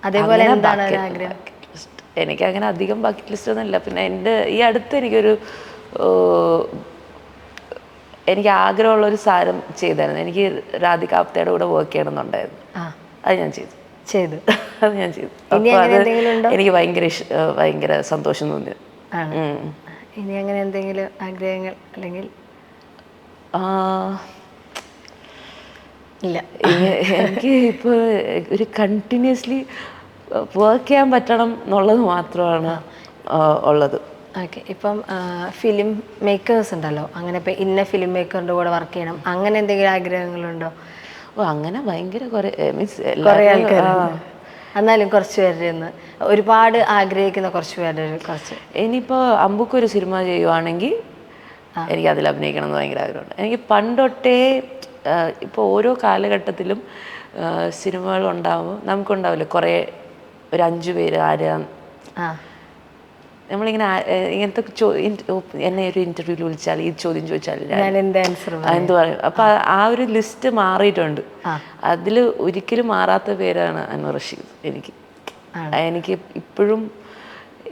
അതേപോലെ എന്താണ് ആഗ്രഹം എനിക്ക് അങ്ങനെ അധികം ബക്കറ്റ് ലിസ്റ്റ് ഒന്നും ഇല്ല പിന്നെ എന്റെ ഈ അടുത്ത് എനിക്കൊരു എനിക്ക് ആഗ്രഹമുള്ള ഒരു സാരം ചെയ്തായിരുന്നു. എനിക്ക് രാധിക ആപ്തയുടെ കൂടെ വർക്ക് ചെയ്യണമെന്നുണ്ടായിരുന്നു. അത് ഞാൻ ചെയ്തു. ചെയ്തു. അത് ഞാൻ ചെയ്തു? എനിക്ക് ഭയങ്കര ഭയങ്കര സന്തോഷം തോന്നി. ഇനി അങ്ങനെ എന്തെങ്കിലും ആഗ്രഹങ്ങൾ അല്ലെങ്കിൽ? ഇല്ല. എനിക്ക് ഇപ്പോൾ ഒരു കണ്ടിന്യൂസ്ലി വർക്ക് ചെയ്യാൻ പറ്റണം എന്നുള്ളത് മാത്രമാണ് ഉള്ളത്. ഓക്കെ. ഇപ്പം ഫിലിം മേക്കേഴ്സ് ഉണ്ടല്ലോ. അങ്ങനെ ഇപ്പം ഇന്ന ഫിലിം മേക്കറിന്റെ കൂടെ വർക്ക് ചെയ്യണം. അങ്ങനെ എന്തെങ്കിലും ആഗ്രഹങ്ങളുണ്ടോ? ഓ അങ്ങനെ ഭയങ്കര കുറേ മീൻസ് കുറേ ആൾക്കാർ എന്നാലും കുറച്ച് പേരുടെ ഒന്ന് ഒരുപാട് ആഗ്രഹിക്കുന്ന കുറച്ച് പേരുടെ കുറച്ച്. ഇനിയിപ്പോൾ അമ്പുക്കൊരു സിനിമ ചെയ്യുവാണെങ്കിൽ എനിക്ക് അതിൽ അഭിനയിക്കണം എന്ന് ഭയങ്കര ആഗ്രഹമുണ്ട്. എനിക്ക് പണ്ടൊട്ടേ ഇപ്പോൾ ഓരോ കാലഘട്ടത്തിലും സിനിമകൾ ഉണ്ടാവും. നമുക്കുണ്ടാവില്ലേ? കുറേ ഒരു അഞ്ചു പേര് ആര് നമ്മളിങ്ങനെ ഇങ്ങനത്തെ എന്നെ ഒരു ഇന്റർവ്യൂവിൽ വിളിച്ചാൽ ഈ ചോദ്യം ചോദിച്ചാൽ എന്ത് പറയും? അപ്പൊ ആ- ആ ഒരു ലിസ്റ്റ് മാറിയിട്ടുണ്ട്. അതിൽ ഒരിക്കലും മാറാത്ത പേരാണ് അൻവർ റഷീദ് എനിക്ക്. എനിക്ക് ഇപ്പോഴും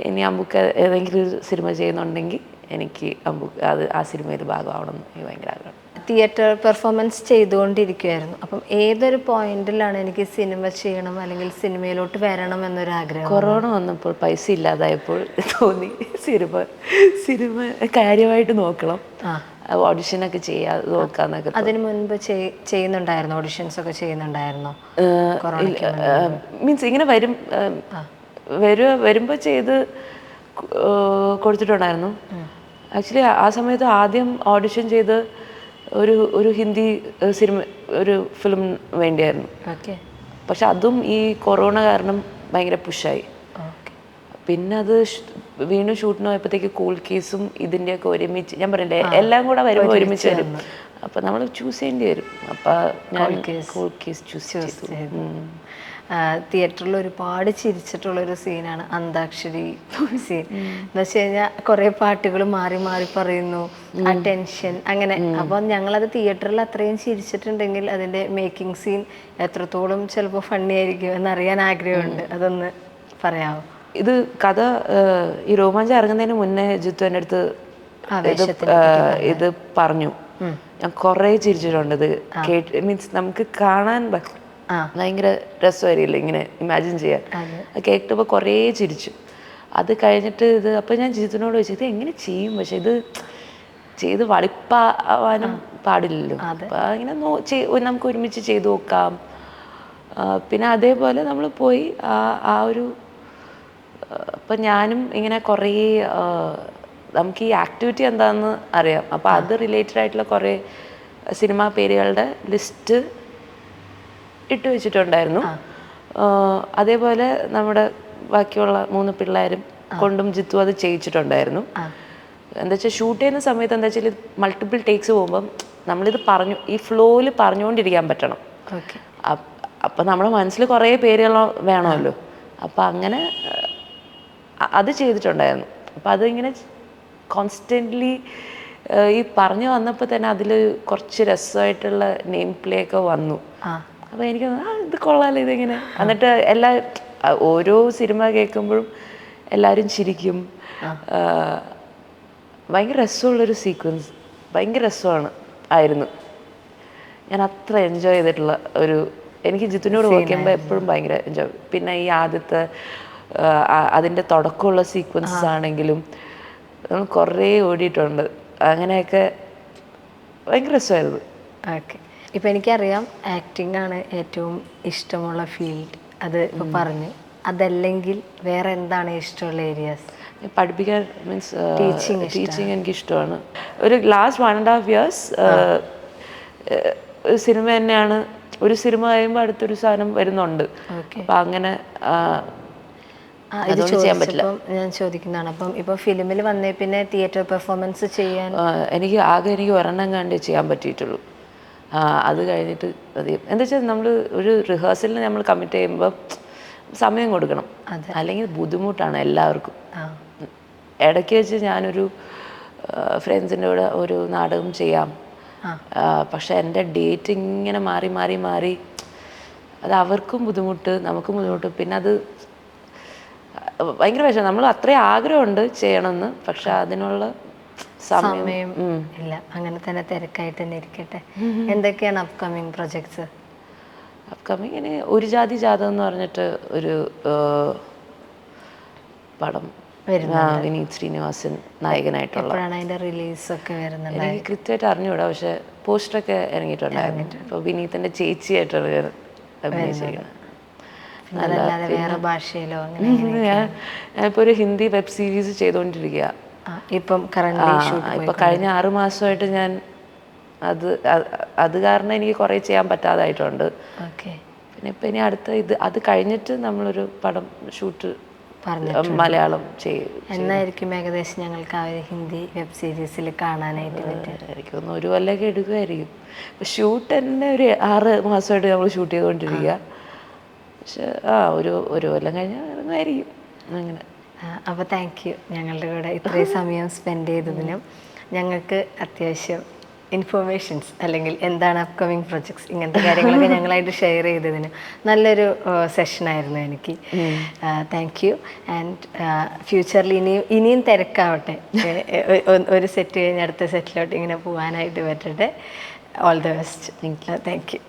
ഇനി അമ്പുക്ക് ഏതെങ്കിലും ഒരു സിനിമ ചെയ്യുന്നുണ്ടെങ്കിൽ എനിക്ക് അമ്പു അത് ആ സിനിമയിൽ ഭാഗമാവണം എന്ന് എനിക്ക് ഭയങ്കര ആഗ്രഹം. തിയേറ്റർ പെർഫോമൻസ് ചെയ്തുകൊണ്ടിരിക്കുമായിരുന്നു അപ്പം ഏതൊരു പോയിന്റിലാണ് എനിക്ക് സിനിമ ചെയ്യണം അല്ലെങ്കിൽ സിനിമയിലോട്ട് വരണം എന്നൊരാഗ്രഹം കൊറോണ വന്നപ്പോൾ പൈസ ഇല്ലാതായപ്പോൾ തോന്നി സിനിമ സിനിമ കാര്യമായിട്ട് നോക്കണം. ആ. ഓഡിഷനൊക്കെ ചെയ്യാതെ നോക്കാന്നൊക്കെ. അതിനു മുൻപ് ചെയ്യുന്നുണ്ടായിരുന്നു? ഓഡിഷൻസ് ഒക്കെ ചെയ്യുന്നുണ്ടായിരുന്നോ? മീൻസ് ഇങ്ങനെ വരും വരുക വരുമ്പോൾ ചെയ്ത് കൊടുത്തിട്ടുണ്ടായിരുന്നു. ആക്ച്വലി ആ സമയത്ത് ആദ്യം ഓഡിഷൻ ചെയ്ത് ഒരു ഒരു ഹിന്ദി സിനിമ ഒരു ഫിലിം വേണ്ടിയായിരുന്നു. ഓക്കെ. പക്ഷെ അതും ഈ കൊറോണ കാരണം ഭയങ്കര പുഷായി. പിന്നെ അത് വീണ്ടും ഷൂട്ടിന് പോയപ്പോഴത്തേക്ക് കൂൾ കേസും ഇതിന്റെയൊക്കെ ഒരുമിച്ച് ഞാൻ പറഞ്ഞില്ലേ എല്ലാം കൂടെ വരുമ്പോൾ ഒരുമിച്ച് വരും. അപ്പം നമ്മൾ ചൂസ് ചെയ്യേണ്ടി വരും. അപ്പം ഞാൻ കൂൾ കേസ് ചൂസ് ചെയ്തു. തിയേറ്ററിൽ ഒരുപാട് ചിരിച്ചിട്ടുള്ളൊരു സീനാണ് അന്താക്ഷരി സീൻ എന്ന് വെച്ച് കഴിഞ്ഞാൽ കുറെ പാട്ടുകൾ മാറി മാറി പറയുന്നു. ആ ടെൻഷൻ അങ്ങനെ. അപ്പൊ ഞങ്ങളത് തിയേറ്ററിൽ അത്രയും ചിരിച്ചിട്ടുണ്ടെങ്കിൽ അതിന്റെ മേക്കിംഗ് സീൻ എത്രത്തോളം ചിലപ്പോൾ ഫണ്ണി ആയിരിക്കും എന്നറിയാൻ ആഗ്രഹമുണ്ട്. അതൊന്ന് പറയാമോ ഇത് കഥ ഈ രോമാഞ്ചം ഇറങ്ങുന്നതിന് മുന്നേ ജിത്തു എന്റെ അടുത്ത് ഇത് ഇത് പറഞ്ഞു. ഞാൻ കുറേ ചിരിച്ചിട്ടുണ്ട് ഇത് കേട്ട് മീൻസ് നമുക്ക് കാണാൻ. ഭയങ്കര രസമായിരിക്കില്ല ഇങ്ങനെ ഇമാജിൻ ചെയ്യാൻ. അത്. കേട്ടപ്പോൾ കുറേ ചിരിച്ചു. അത് കഴിഞ്ഞിട്ട് ഇത് അപ്പോൾ ഞാൻ ജിതിനോട് ചോദിച്ചു ഇത് എങ്ങനെ ചെയ്യും? പക്ഷെ ഇത് ചെയ്ത് വളിപ്പാവാനും പാടില്ലല്ലോ. അപ്പം അങ്ങനെ നോ ചെയ്- നമുക്ക് ഒരുമിച്ച് ചെയ്തു നോക്കാം. പിന്നെ അതേപോലെ നമ്മൾ പോയി ആ ആ ഒരു അപ്പം ഞാനും ഇങ്ങനെ കുറേ നമുക്ക് ഈ ആക്ടിവിറ്റി എന്താണെന്ന് അറിയാം. അപ്പോൾ അത് റിലേറ്റഡ് ആയിട്ടുള്ള കുറേ സിനിമാ പേരുകളുടെ ലിസ്റ്റ് ഇട്ട് വെച്ചിട്ടുണ്ടായിരുന്നു. അതേപോലെ നമ്മുടെ ബാക്കിയുള്ള മൂന്ന് പിള്ളേരും കൊണ്ടും ജിത്തു അത് ചെയ്യിച്ചിട്ടുണ്ടായിരുന്നു. എന്താ വെച്ചാൽ ഷൂട്ട് ചെയ്യുന്ന സമയത്ത് എന്താ വെച്ചാൽ മൾട്ടിപ്പിൾ ടേക്സ് പോകുമ്പം നമ്മളിത് പറഞ്ഞു ഈ ഫ്ലോയിൽ പറഞ്ഞുകൊണ്ടിരിക്കാൻ പറ്റണം. അപ്പ് നമ്മുടെ മനസ്സിൽ കുറേ പേരുകൾ വേണമല്ലോ. അപ്പം അങ്ങനെ അത് ചെയ്തിട്ടുണ്ടായിരുന്നു. അപ്പം അതിങ്ങനെ കോൺസ്റ്റന്റ്ലി ഈ പറഞ്ഞു വന്നപ്പോൾ തന്നെ അതിൽ കുറച്ച് രസമായിട്ടുള്ള നെയിം പ്ലേ ഒക്കെ വന്നു. അപ്പോൾ എനിക്ക് ആ ഇത് കൊള്ളാലോ ഇതിങ്ങനെ. എന്നിട്ട് എല്ലാ ഓരോ സിനിമ കേൾക്കുമ്പോഴും എല്ലാവരും ചിരിക്കും. ഭയങ്കര രസമുള്ളൊരു സീക്വൻസ് ഭയങ്കര രസമാണ് ആയിരുന്നു. ഞാൻ അത്ര എൻജോയ് ചെയ്തിട്ടുള്ള ഒരു എനിക്ക് ജിത്തുനോട് വർക്ക് ചെയ്യുമ്പോൾ എപ്പോഴും ഭയങ്കര എൻജോയ് പിന്നെ ഈ ആദ്യത്തെ അതിന്റെ തുടക്കമുള്ള സീക്വൻസസ് ആണെങ്കിലും നമ്മൾ കുറേ ഓടിയിട്ടുണ്ട്. അങ്ങനെയൊക്കെ ഭയങ്കര രസമായിരുന്നു. ഓക്കെ ഇപ്പം എനിക്കറിയാം ആക്ടിംഗ് ആണ് ഏറ്റവും ഇഷ്ടമുള്ള ഫീൽഡ് അത് ഇപ്പം പറഞ്ഞു. അതല്ലെങ്കിൽ വേറെ എന്താണ് ഇഷ്ടമുള്ള ഏരിയാസ് പഠിപ്പിക്കാൻ മീൻസ് ടീച്ചിങ് ടീച്ചിങ് എനിക്ക് ഇഷ്ടമാണ് ഒരു last one and half years ഒരു സിനിമ തന്നെയാണ്. ഒരു സിനിമ കഴിയുമ്പോൾ അടുത്തൊരു സാധനം വരുന്നുണ്ട്. അപ്പം അങ്ങനെ ഇത് ചോദിച്ചപ്പം ഞാൻ ചോദിക്കുന്നതാണ്. അപ്പം ഇപ്പം ഫിലിമിൽ വന്നേ പിന്നെ തിയേറ്റർ പെർഫോമൻസ് ചെയ്യാൻ? എനിക്ക് ആകെ എനിക്ക് ഒരെണ്ണം കണ്ടേ ചെയ്യാൻ പറ്റിയിട്ടുള്ളൂ. അത് കഴിഞ്ഞിട്ട് അത് എന്താ വെച്ചാൽ നമ്മൾ ഒരു റിഹേഴ്സലിന് നമ്മൾ കമ്മിറ്റ് ചെയ്യുമ്പോൾ സമയം കൊടുക്കണം. അല്ലെങ്കിൽ ബുദ്ധിമുട്ടാണ് എല്ലാവർക്കും. ഇടയ്ക്ക് വെച്ച് ഞാനൊരു ഫ്രണ്ട്സിന്റെ കൂടെ ഒരു നാടകം ചെയ്യാം. പക്ഷെ എന്റെ ഡേറ്റ് ഇങ്ങനെ മാറി മാറി മാറി അത് അവർക്കും ബുദ്ധിമുട്ട് നമുക്കും ബുദ്ധിമുട്ട്. പിന്നെ അത് ഭയങ്കര വിഷമം. നമ്മൾ അത്രയും ആഗ്രഹമുണ്ട് ചെയ്യണമെന്ന്. പക്ഷെ അതിനുള്ള സമയം. ഇല്ല അങ്ങനെ തന്നെ തിരക്കായിട്ട് തന്നെ ഇരിക്കട്ടെ. എന്തൊക്കെയാണ് അപ്കമിങ് പ്രൊജക്ട്സ് അപ്കമിങ് ഇനി ഒരു ജാതി ജാതം എന്ന് പറഞ്ഞിട്ട് ഒരു പടം. വിനീത് ശ്രീനിവാസൻ നായകനായിട്ടുള്ള. അതിന്റെ റിലീസ് ഒക്കെ വരുന്നുണ്ട് എനിക്ക് കൃത്യമായിട്ട് അറിഞ്ഞുകൂടാ പക്ഷെ പോസ്റ്ററൊക്കെ ഇറങ്ങിയിട്ടുണ്ടായിരുന്നു. അപ്പോൾ വിനീതിന്റെ ചേച്ചിയായിട്ടുള്ള അഭിനയിച്ചിരിക്കണം അഭിനയിച്ചിരിക്കുന്നത് വേറെ ഭാഷയിലോ അങ്ങനെ ഞാൻ ഞാനിപ്പോൾ ഒരു ഹിന്ദി വെബ് സീരീസ് ചെയ്തുകൊണ്ടിരിക്കുക ഇപ്പം ഇപ്പം കഴിഞ്ഞ ആറ് മാസമായിട്ട് ഞാൻ അത് അത് കാരണം എനിക്ക് കുറേ ചെയ്യാൻ പറ്റാതായിട്ടുണ്ട്. പിന്നെ ഇപ്പം ഇനി അടുത്ത ഇത് അത് കഴിഞ്ഞിട്ട് നമ്മളൊരു പടം ഷൂട്ട് പറഞ്ഞു മലയാളം ചെയ്യും എന്നായിരിക്കും ഏകദേശം ഞങ്ങൾക്ക് ആ ഒരു ഹിന്ദി വെബ് സീരീസിൽ കാണാനായിട്ട് എനിക്ക് തോന്നുന്നു ഒരു കൊല്ലമൊക്കെ എടുക്കുമായിരിക്കും. ഷൂട്ട് തന്നെ ഒരു ആറ് മാസമായിട്ട് നമ്മൾ ഷൂട്ട് ചെയ്തുകൊണ്ടിരിക്കുക. പക്ഷെ ആ ഒരു ഒരു കൊല്ലം കഴിഞ്ഞാൽ ഇറങ്ങുമായിരിക്കും. അങ്ങനെ. അപ്പോൾ താങ്ക് യു ഞങ്ങളുടെ കൂടെ ഇത്രയും സമയം സ്പെൻഡ് ചെയ്തതിനും ഞങ്ങൾക്ക് അത്യാവശ്യം ഇൻഫോർമേഷൻസ് അല്ലെങ്കിൽ എന്താണ് അപ്കമിങ് പ്രൊജക്ട്സ് ഇങ്ങനത്തെ കാര്യങ്ങളൊക്കെ ഞങ്ങളായിട്ട് ഷെയർ ചെയ്തതിന് നല്ലൊരു സെഷനായിരുന്നു എനിക്ക്. താങ്ക് യു ആൻഡ് ഫ്യൂച്ചറിൽ ഇനിയും ഇനിയും തിരക്കാവട്ടെ. ഒരു സെറ്റ് കഴിഞ്ഞ് അടുത്ത സെറ്റിലോട്ട് ഇങ്ങനെ പോകാനായിട്ട് പറ്റട്ടെ. All the best thank you